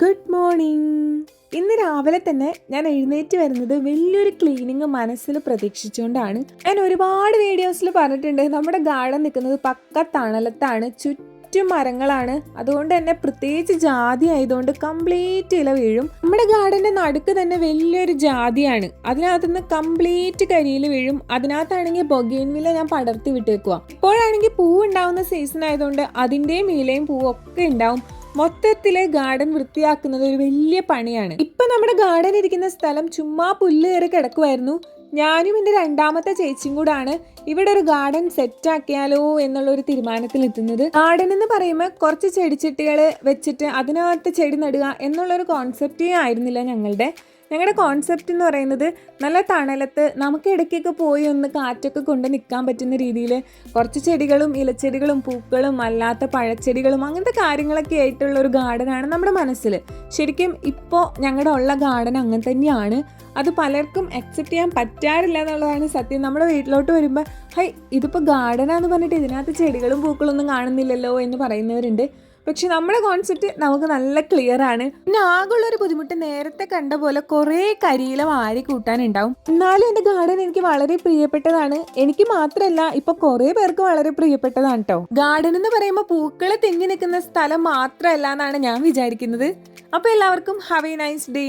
Good morning ഇന്ന് രാവിലെ തന്നെ ഞാൻ എഴുന്നേറ്റ് വരുന്നത് വലിയൊരു ക്ലീനിങ് മനസ്സിൽ പ്രതീക്ഷിച്ചുകൊണ്ടാണ്. ഞാൻ ഒരുപാട് വീഡിയോസിൽ പറഞ്ഞിട്ടുണ്ട്. നമ്മുടെ ഗാർഡൻ നിൽക്കുന്നത് പക്ക തണലത്താണ്. ചുറ്റും മരങ്ങളാണ്. അതുകൊണ്ട് തന്നെ പ്രത്യേകിച്ച് ജാതി ആയതുകൊണ്ട് കംപ്ലീറ്റ് ഇല വീഴും. നമ്മുടെ ഗാർഡന്റെ നടുക്ക് തന്നെ വലിയൊരു ജാതിയാണ്. അതിനകത്തുനിന്ന് കംപ്ലീറ്റ് കരിയിൽ വീഴും. അതിനകത്താണെങ്കിൽ ബൊഗൈൻവില്ല ഞാൻ പടർത്തി വിട്ടേക്കുക ഇപ്പോഴാണെങ്കിൽ പൂവ് ഉണ്ടാവുന്ന സീസൺ ആയതുകൊണ്ട് അതിന്റെയും ഇലയും പൂവും ഒക്കെ ഉണ്ടാവും. മൊത്തത്തിൽ ഗാർഡൻ വൃത്തിയാക്കുന്നത് ഒരു വലിയ പണിയാണ്. ഇപ്പൊ നമ്മുടെ ഗാർഡൻ ഇരിക്കുന്ന സ്ഥലം ചുമ്മാ പുല്ല് കയറി കിടക്കുമായിരുന്നു ഞാനും എന്റെ രണ്ടാമത്തെ ചേച്ചിയും കൂടാണ് ഇവിടെ ഒരു ഗാർഡൻ സെറ്റ് ആക്കിയാലോ എന്നുള്ള ഒരു തീരുമാനത്തിൽ എത്തുന്നത്. ഗാർഡൻ എന്ന് പറയുമ്പോൾ കുറച്ച് ചെടിച്ചട്ടികൾ വെച്ചിട്ട് അതിനകത്ത് ചെടി നടുക എന്നുള്ളൊരു കോൺസെപ്റ്റേ ആയിരുന്നില്ല ഞങ്ങളുടെ. ഞങ്ങളുടെ കോൺസെപ്റ്റ് എന്ന് പറയുന്നത് നല്ല തണലത്ത് നമുക്ക് ഇടയ്ക്കൊക്കെ പോയി ഒന്ന് കാറ്റൊക്കെ കൊണ്ട് നിൽക്കാൻ പറ്റുന്ന രീതിയിൽ കുറച്ച് ചെടികളും ഇലച്ചെടികളും പൂക്കളും അല്ലാത്ത പഴച്ചെടികളും അങ്ങനത്തെ കാര്യങ്ങളൊക്കെ ആയിട്ടുള്ള ഒരു ഗാർഡനാണ് നമ്മുടെ മനസ്സിൽ ശരിക്കും ഇപ്പോൾ ഞങ്ങളുടെ ഉള്ള ഗാർഡൻ അങ്ങനെ തന്നെയാണ്. അത് പലർക്കും അക്സെപ്റ്റ് ചെയ്യാൻ പറ്റാറില്ല എന്നുള്ളതാണ് സത്യം. നമ്മുടെ വീട്ടിലോട്ട് വരുമ്പോൾ ഹൈ ഇതിപ്പോൾ ഗാർഡനാന്ന് പറഞ്ഞിട്ട് ഇതിനകത്ത് ചെടികളും പൂക്കളൊന്നും കാണുന്നില്ലല്ലോ എന്ന് പറയുന്നവരുണ്ട്. പക്ഷെ നമ്മുടെ കോൺസെപ്റ്റ് നമുക്ക് നല്ല ക്ലിയർ ആണ്. പിന്നെ ഒരു ബുദ്ധിമുട്ട് നേരത്തെ കണ്ട പോലെ കുറേ കരിയില വാരി കൂട്ടാനുണ്ടാവും. എന്നാലും എന്റെ ഗാർഡൻ എനിക്ക് വളരെ പ്രിയപ്പെട്ടതാണ്. എനിക്ക് മാത്രമല്ല ഇപ്പൊ കുറേ പേർക്ക് വളരെ പ്രിയപ്പെട്ടതാണ് കേട്ടോ ഗാർഡൻ എന്ന് പറയുമ്പോൾ പൂക്കൾ തിങ്ങി നിൽക്കുന്ന സ്ഥലം മാത്രമല്ല എന്നാണ് ഞാൻ വിചാരിക്കുന്നത്. അപ്പൊ എല്ലാവർക്കും ഹാവ് എ നൈസ് ഡേ